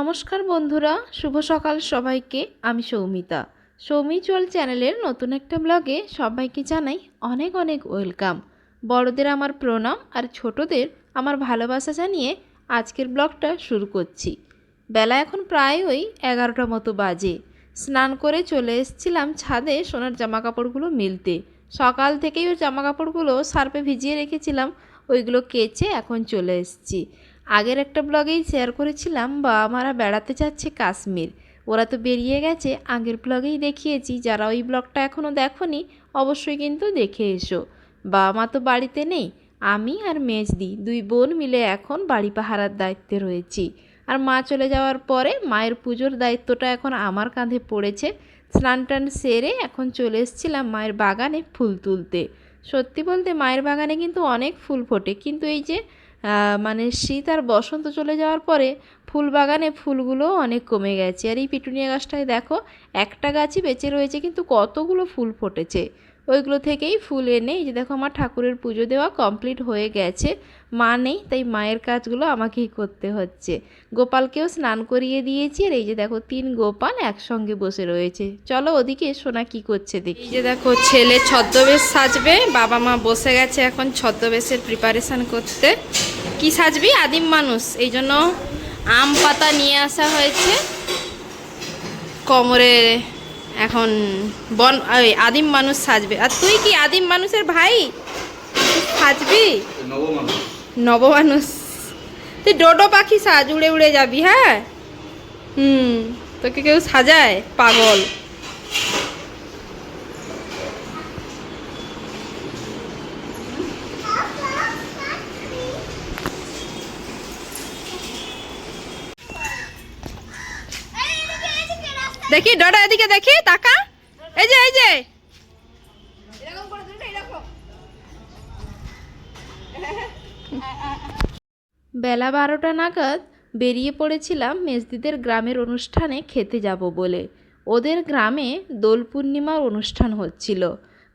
নমস্কার বন্ধুরা, শুভ সকাল সবাইকে। আমি সৌমিতা। সৌমিচুয়াল চ্যানেলের নতুন একটা ব্লগে সবাইকে জানাই অনেক অনেক ওয়েলকাম। বড়দের আমার প্রণাম আর ছোটদের আমার ভালোবাসা জানিয়ে আজকের ব্লগটা শুরু করছি। বেলা এখন প্রায় ওই এগারোটা মতো বাজে। স্নান করে চলে এসেছিলাম ছাদে সোনার জামা কাপড়গুলো মিলতে। সকাল থেকেই ওই জামা কাপড়গুলো সার্পে ভিজিয়ে রেখেছিলাম, ওইগুলো কেচে এখন চলে এসেছি। আগের একটা ব্লগেই শেয়ার করেছিলাম বাবা মারা বেড়াতে যাচ্ছে কাশ্মীর। ওরা তো বেরিয়ে গেছে, আগের ব্লগেই দেখিয়েছি। যারা ওই ব্লগটা এখনও দেখনি, অবশ্যই কিন্তু দেখে এসো। বাবা মা তো বাড়িতে নেই, আমি আর মেজদি দুই বোন মিলে এখন বাড়ি পাহারার দায়িত্বে রয়েছি। আর মা চলে যাওয়ার পরে মায়ের পুজোর দায়িত্বটা এখন আমার কাঁধে পড়েছে। স্নান টান সেরে এখন চলে এসেছিলাম মায়ের বাগানে ফুল তুলতে। সত্যি বলতে মায়ের বাগানে কিন্তু অনেক ফুল ফোটে, কিন্তু এই যে মানে শীত আর বসন্ত চলে যাওয়ার পরে ফুল বাগানে ফুলগুলো অনেক কমে গেছে। আর এই পিটুনিয়া গাছটায় দেখো, একটা গাছই বেঁচে রয়েছে, কিন্তু কতগুলো ফুল ফুটেছে। ওইগুলো থেকেই ফুল এনে, এই যে দেখো আমার ঠাকুরের পুজো দেওয়া কমপ্লিট হয়ে গেছে। মা নেই, তাই মায়ের কাজগুলো আমাকেই করতে হচ্ছে। গোপালকেও স্নান করিয়ে দিয়েছি, আর এই যে দেখো তিন গোপাল একসঙ্গে বসে রয়েছে। চলো ওদিকে সোনা কি করছে দেখি। এই যে দেখো ছেলে ছদ্মবেশ সাজবে, বাবা মা বসে গেছে এখন ছদ্মবেশের প্রিপারেশন করতে। কি সাজবি? আদিম মানুষ। এই জন্য আম পাতা নিয়ে আসা হয়েছে। কোমরে এখন বন আদিম মানুষ সাজবে। আর তুই কি আদিম মানুষের ভাই? সাজবি? নব মানুষ। তুই ডোডো পাখি সাজ, উড়ে উড়ে যাবি হ্যাঁ? হুম, তোকে কেউ সাজায়? পাগল। দেখি, ডোডো এদিকে দেখি, তাকা। এই যে এই যে। বেলা বারোটা নাগাদ বেরিয়ে পড়েছিলাম মেজদিদের গ্রামের অনুষ্ঠানে খেতে যাব বলে। ওদের গ্রামে দোল পূর্ণিমার অনুষ্ঠান হচ্ছিল।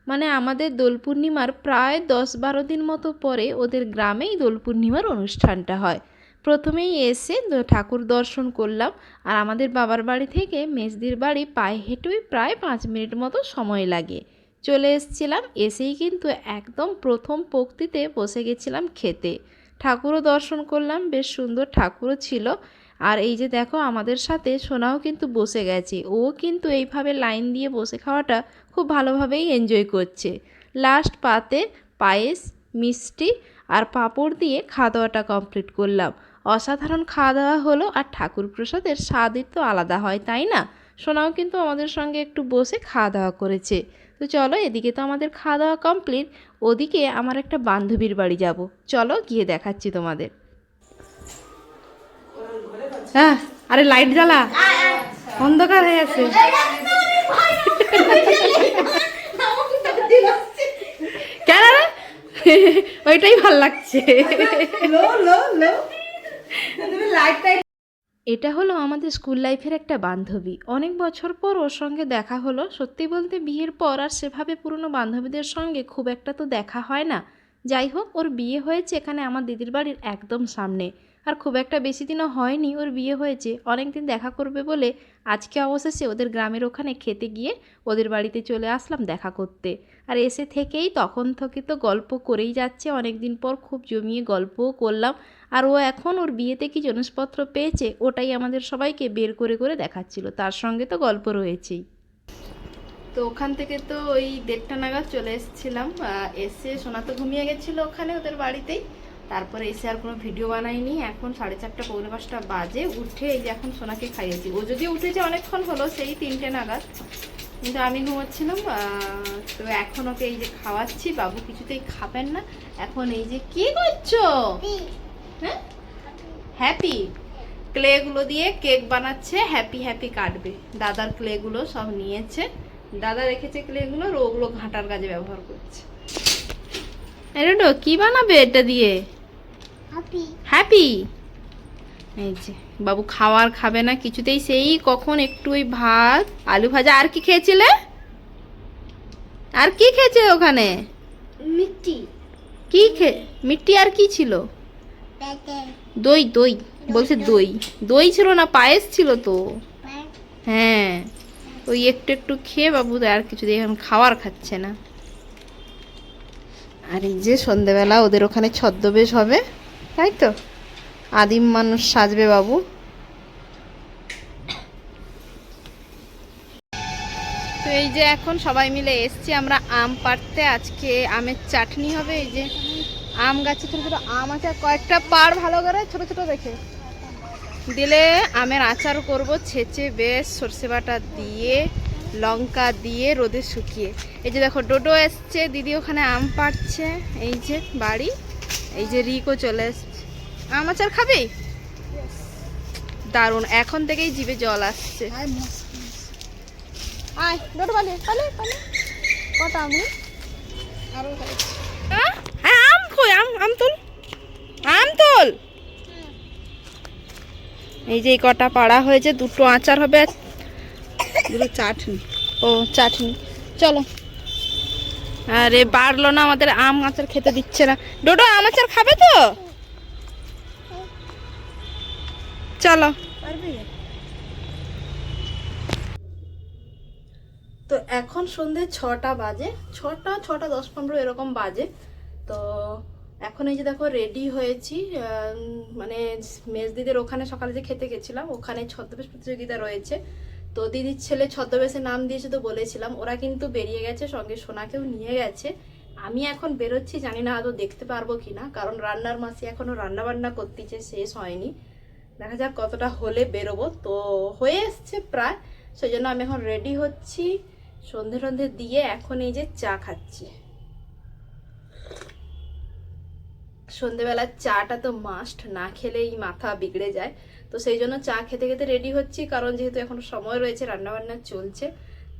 মানে আমাদের দোল পূর্ণিমার প্রায় দশ বারো দিন মতো পরে ওদের গ্রামেই দোল পূর্ণিমার অনুষ্ঠানটা হয়। প্রথমেই এসে ঠাকুর দর্শন করলাম। আর আমাদের বাবার বাড়ি থেকে মেজদির বাড়ি পায়ে হেঁটেই প্রায় পাঁচ মিনিট মতো সময় লাগে। চলে এসেছিলাম, এসেই কিন্তু একদম প্রথম পক্তিতে বসে গেছিলাম খেতে। ঠাকুরও দর্শন করলাম, বেশ সুন্দর ঠাকুরও ছিল। আর এই যে দেখো, আমাদের সাথে সোনাও কিন্তু বসে গেছে। ও কিন্তু এইভাবে লাইন দিয়ে বসে খাওয়াটা খুব ভালোভাবেই এনজয় করছে। লাস্ট পাতে পায়েস, মিষ্টি আর পাঁপড় দিয়ে খাওয়া দাওয়াটা কমপ্লিট করলাম। অসাধারণ খাওয়া দাওয়া হলো আর ঠাকুর প্রসাদের স্বাদই তো আলাদা হয়, তাই না? সোনাও কিন্তু আমাদের সঙ্গে একটু বসে খাওয়া দাওয়া করেছে। তো চলো, এদিকে তো আমাদের খাওয়া দাওয়া কমপ্লিট ওদিকে আমার একটা বান্ধবীর বাড়ি যাব। চলো, গিয়ে দেখাচ্ছি তোমাদের। হ্যাঁ আরে লাইট জ্বালা। অন্ধকার হয়ে আছে। কেন ওইটাই ভালো লাগছে। এটা হলো আমাদের স্কুল লাইফের একটা বান্ধবী। অনেক বছর পর ওর সঙ্গে দেখা হলো। সত্যি বলতে বিয়ের পর আর সেভাবে পুরনো বান্ধবীদের সঙ্গে খুব একটা তো দেখা হয় না। যাই হোক, ওর বিয়ে হয়েছে এখানে আমার দিদির বাড়ির একদম সামনে। আর খুব একটা বেশি দিনও হয়নি ওর বিয়ে হয়েছে। অনেক দিন দেখা করবে বলে আজকে অবশেষে ওদের গ্রামের ওখানে খেতে গিয়ে ওদের বাড়িতে চলে আসলাম দেখা করতে। আর এসে থেকেই তখন থেকে তো গল্প করেই যাচ্ছে। অনেক দিন পর খুব জমিয়ে গল্পও করলাম। আর ও এখন ওর বিয়েতে কি জিনিসপত্র পেয়েছে ওটাই আমাদের সবাইকে বের করে করে দেখাচ্ছিল। তার সঙ্গে তো গল্প রয়েছেই। তো ওখান থেকে তো ওই দেড়টা নাগাদ চলে এসেছিলাম। এসে সোনা তো ঘুমিয়ে গেছিল ওখানে ওদের বাড়িতেই। তারপরে এসে আর কোনো ভিডিও বানাইনি। এখন সাড়ে চারটা পৌনে পাঁচটা বাজে। উঠে এই যে এখন সোনাকে খাইয়েছি। ও যদি উঠেছে অনেকক্ষণ হলো সেই তিনটে নাগাদ। কিন্তু আমি ঘুমাচ্ছিলাম তো এখন ওকে এই যে খাওয়াচ্ছি। বাবু কিছুতেই খাবেন না। এখন এই যে কি করছ? হ্যাঁ? হ্যাপি ক্লেগুলো দিয়ে কেক বানাচ্ছে হ্যাপি হ্যাপি কাটবে। দাদার ক্লেগুলো সব নিয়েছে। দাদা রেখেছে ক্লেগুলো ওগুলো ঘাঁটার কাজে ব্যবহার করছে। এরোডো কি বানাবে এটা দিয়ে? হ্যাপি এই যে বাবু খাওয়ার খাবে না কিছুতেই সেই কখন একটু ওই ভাত আলু ভাজা আর কি খেয়েছিলে? আর কি খেয়েছে ওখানে? মিষ্টি। কি খে মিষ্টি আর কি ছিল? দই দই বলছে দই। দই ছিল না পায়েস ছিল তো। হ্যাঁ ওই একটু একটু খেয়ে বাবু আর কিছু দিয়ে এখন খাওয়ার খাচ্ছে না। আর এই যে সন্ধেবেলা ওদের ওখানে ছদ্মবেশ হবে। তাই তো? আদিম মানুষ সাজবে বাবু। তো এই যে এখন সবাই মিলে এসছি, আমরা আম পাড়তে। আজকে আমের চাটনি হবে, এই যে আম গাছে ছোটো ছোটো আম আছে কয়েকটা পাড় ভালো করে ছোট ছোট দেখে। দিলে আমের আচার করব, ছেঁচে বেশ সর্ষে বাটা দিয়ে, লঙ্কা দিয়ে, রোদে শুকিয়ে। এই যে দেখো, ডোডো এসছে, দিদি ওখানে আম পাড়ছে, এই যে বাড়ি। এই যে রিকও চলে এসছে। আম আচার খাবি? দারুণ এখন থেকেই জিভে জল আসছে। আয় ডোডো পালে পালে পালে। কটা আম? আহ? হ্যাঁ? আম কই আম আম তোল। আম তোল। এই যে এই কটা পাড়া হয়েছে দুটো আচার হবে আর দুটো চাটনি। ও চাটনি। চলো। আরে বাড়লো না, আমাদের আম আচার খেতে দিচ্ছে না। ডোডো, আম আচার খাবে তো? চলো। তো এখন সন্ধে ছটা বাজে, ছটা ছটা দশ পনেরো এরকম বাজে। তো এখন এই যে দেখো রেডি হয়েছি মানে মেজদিদের ওখানে সকালে যে খেতে গেছিলাম, ওখানে ছদ্মবেশ প্রতিযোগিতা রয়েছে। তো দিদির ছেলে ছদ্মবেশে নাম দিয়েছে তো বলেছিলাম, ওরা কিন্তু বেরিয়ে গেছে, সঙ্গে সোনাকেও নিয়ে গেছে। আমি এখন বেরোচ্ছি, জানি না আদৌ দেখতে পারব কি না কারণ রান্নার মাসি এখনও রান্নাবান্না করতেছে, শেষ হয়নি। দেখা যাক কতটা হলে বেরোবো। তো হয়ে এসছে প্রায়, সেই জন্য আমি এখন রেডি হচ্ছি। সন্ধে সন্ধে দিয়ে এখন এই যে চা খাচ্ছি। সন্ধেবেলার চাটা তো মাস্ট না খেলেই মাথা বিগড়ে যায়। তো সেই জন্য চা খেতে খেতে রেডি হচ্ছি, কারণ যেহেতু এখন সময় রয়েছে, রান্নাবান্না চলছে।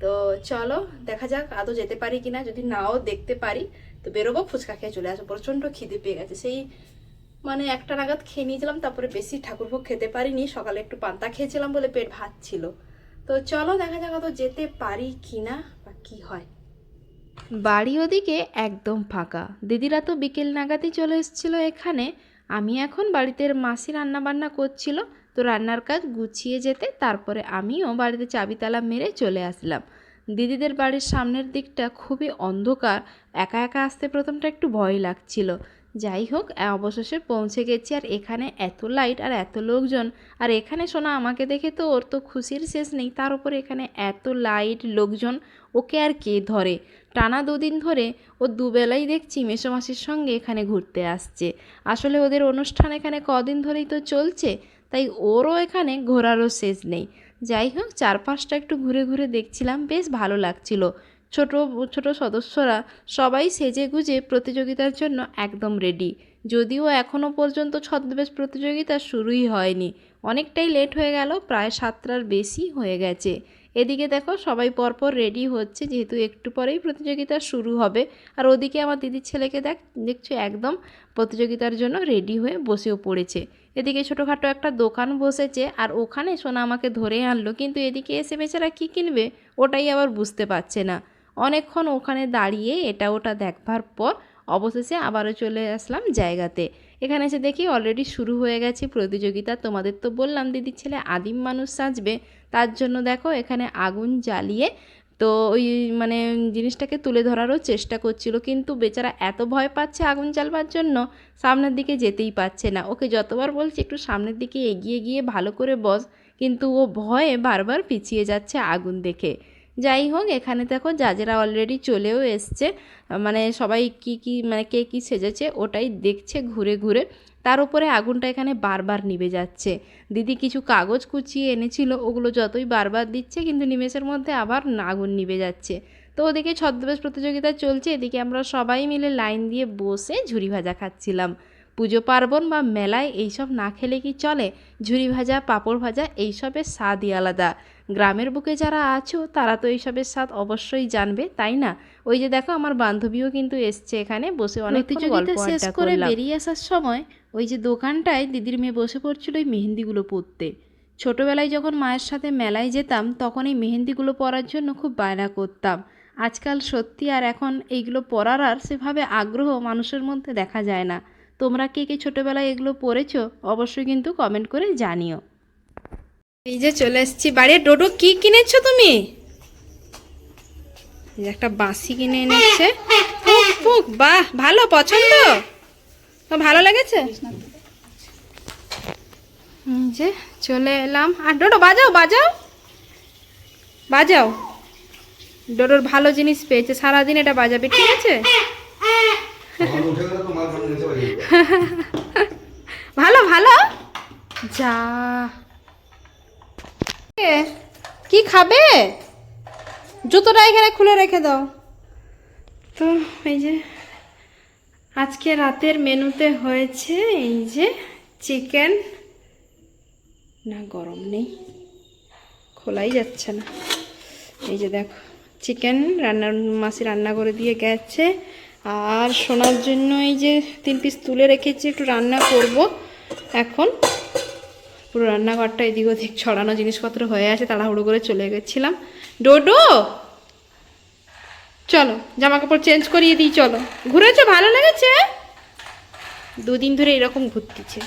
তো চলো, দেখা যাক আদৌ যেতে পারি কিনা। যদি নাও দেখতে পারি, তো বেরোবো, ফুচকা খেয়ে চলে আসব। প্রচণ্ড খিদে পেয়ে গেছে। সেই মানে একটা নাগাদ খেয়ে নিয়েছিলাম, তারপরে বেশি ঠাকুরভোগ খেতে পারিনি। সকালে একটু পান্তা খেয়েছিলাম বলে পেট ভাত ছিল। তো চলো, দেখা যাক আদৌ যেতে পারি কিনা বা কি হয়। বাড়ি ওদিকে একদম ফাঁকা। দিদিরা তো বিকেল নাগাদই চলে এসেছিল এখানে। আমি এখন বাড়িতে মাসি রান্না বান্না করছিল, তো রান্নার কাজ গুছিয়ে যেতে তারপরে আমিও বাড়িতে চাবি তালা মেরে চলে আসলাম। দিদিদের বাড়ির সামনের দিকটা খুবই অন্ধকার, একা একা আসতে প্রথমটা একটু ভয় লাগছিল। যাই হোক অবশেষে পৌঁছে গেছি আর এখানে এত লাইট আর এত লোকজন, আর এখানে শোনা আমাকে দেখে তো ওর তো খুশির শেষ নেই, তার উপরে এখানে এত লাইট লোকজন ওকে আর কে ধরে? টানা দুদিন ধরে ও দুবেলাই দেখছি মেসোমাসির সঙ্গে এখানে ঘুরতে আসছে। আসলে ওদের অনুষ্ঠান এখানে কদিন ধরেই তো চলছে, তাই ওরও এখানে ঘোরারও শেষ নেই। যাই হোক, চারপাশটা একটু ঘুরে ঘুরে দেখছিলাম, বেশ ভালো লাগছিল। ছোট ছোট সদস্যরা সবাই সেজে গুজে প্রতিযোগিতার জন্য একদম রেডি যদিও এখনও পর্যন্ত ছদ্মবেশ প্রতিযোগিতা শুরুই হয়নি। অনেকটাই লেট হয়ে গেল, প্রায় সাতটার বেশি হয়ে গেছে। এদিকে দেখো সবাই পরপর রেডি হচ্ছে, যেহেতু একটু পরেই প্রতিযোগিতা শুরু হবে। আর ওদিকে আমার দিদির ছেলেকে দেখ, দেখছ একদম প্রতিযোগিতার জন্য রেডি হয়ে বসেও পড়েছে। এদিকে ছোটোখাটো একটা দোকান বসেছে, আর ওখানে সোনা আমাকে ধরে আনলো, কিন্তু এদিকে এসে বেচারা কী কিনবে ওটাই আবার বুঝতে পারছে না। অনেকক্ষণ ওখানে দাঁড়িয়ে এটা ওটা দেখবার পর অবশেষে আবারও চলে আসলাম জায়গাতে। এখানে এসে দেখি অলরেডি শুরু হয়ে গেছে প্রতিযোগিতা। তোমাদের তো বললাম দিদি ছেলে আদিম মানুষ সাজবে। তার জন্য দেখো এখানে আগুন জ্বালিয়ে তো ওই মানে জিনিসটাকে তুলে ধরারও চেষ্টা করছিল। কিন্তু বেচারা এত ভয় পাচ্ছে আগুন জ্বালবার জন্য, সামনের দিকে যেতেই পারছে না। ওকে যতবার বলছি, একটু সামনের দিকে এগিয়ে গিয়ে ভালো করে বস। কিন্তু ও ভয়ে বারবার পিছিয়ে যাচ্ছে আগুন দেখে। যাই হোক, এখানে দেখো জাজেরা অলরেডি চলেও এসছে মানে সবাই কি কি মানে কে কী সেজেছে ওটাই দেখছে ঘুরে ঘুরে। তার উপরে আগুনটা এখানে বারবার নিভে যাচ্ছে। দিদি কিছু কাগজ কুচিয়ে এনেছিল, ওগুলো যতই বারবার দিচ্ছে, কিন্তু নিমেষের মধ্যে আবার আগুন নিভে যাচ্ছে। তো ওদিকে ছদ্মবেশ প্রতিযোগিতা চলছে, এদিকে আমরা সবাই মিলে লাইন দিয়ে বসে ঝুরি ভাজা খাচ্ছিলাম। পুজো পার্বণ বা মেলায় এইসব না খেলে কি চলে? ঝুরি ভাজা, পাঁপড় ভাজা, এইসবের স্বাদই আলাদা। গ্রামের বুকে যারা আছো তারা তো এইসবের স্বাদ অবশ্যই জানবে তাই না? ওই যে দেখো আমার বান্ধবীও কিন্তু এসছে এখানে বসে অনেক গল্প শেষ করে বেরিয়ে আসার সময় ওই যে দোকানটায় দিদির মেয়ে বসে পড়ছিল ওই মেহেন্দিগুলো পরতে। ছোটোবেলায় যখন মায়ের সাথে মেলায় যেতাম তখন এই মেহেন্দিগুলো পরার জন্য খুব বায়না করতাম। আজকাল সত্যি আর এখন এইগুলো পরার আর সেভাবে আগ্রহ মানুষের মধ্যে দেখা যায় না। তোমরা কে কে ছোটোবেলায় এগুলো পড়েছো অবশ্যই কিন্তু কমেন্ট করে জানিও। এই যে চলে এসেছি বাড়ি। ডোডো, কি কিনেছো তুমি? একটা বাঁশি কিনে এনেছে। বাহ, ভালো, পছন্দ? ভালো লেগেছে? যে চলে এলাম। আর ডোডো, বাজাও বাজাও। বাজাও। ডোডোর ভালো জিনিস পেয়েছে। সারাদিন এটা বাজাবে, ঠিক আছে? ভালো ভালো। যা। কি? খাবে? জুতোটা এখানে খুলে রেখে দাও। তো এই যে আজকে রাতের মেনুতে হয়েছে এই যে চিকেন। না, গরম নেই। খোলাই যাচ্ছে না। এই যে দেখো, চিকেন রান্নার মাসি রান্না করে দিয়ে গেছে। আর সোনার জন্য এই যে তিন পিস তুলে রেখেছি, একটু রান্না করব। এখন পুরো রান্নাঘরটা এদিক ওদিক ছড়ানো জিনিসপত্র হয়ে আছে, তাড়াহুড়ো করে চলে গেছিলাম। ডোডো! চলো জামা কাপড় চেঞ্জ করিয়ে দিই, চলো। ঘুরেছো? ভালো লেগেছে? দুদিন ধরে এরকম ঘুরতেছে।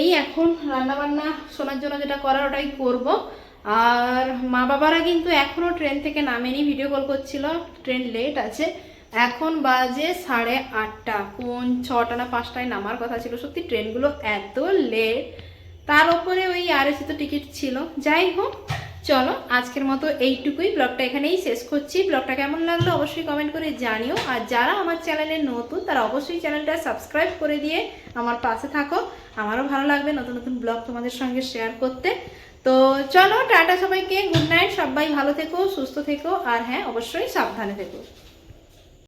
এই এখন রান্না বান্না শোনার জন্য যেটা করার ওটাই করব। আর মা বাবারা কিন্তু এখনও ট্রেন থেকে নামেনি ভিডিও কল করছিল, ট্রেন লেট আছে। এখন বাজে সাড়ে আটটা। কোন ছটা না পাঁচটায় নামার কথা ছিল। সত্যি ট্রেনগুলো এত লেট তার ওপরে ওই আরএসি তো টিকিট ছিল। যাই হোক, চলো আজকের মতো এইটুকুই। ব্লগটা এখানেই শেষ করছি। ব্লগটা কেমন লাগল অবশ্যই কমেন্ট করে জানিও। আর যারা আমার চ্যানেলে নতুন, তারা অবশ্যই চ্যানেলটা সাবস্ক্রাইব করে দিয়ে আমার পাশে থাকো। আমারও ভালো লাগবে নতুন নতুন ব্লগ তোমাদের সঙ্গে শেয়ার করতে। তো চলো, টাটা সবাইকে। গুড নাইট সবাই ভালো থেকো, সুস্থ থেকো। আর হ্যাঁ অবশ্যই সাবধানে থেকো।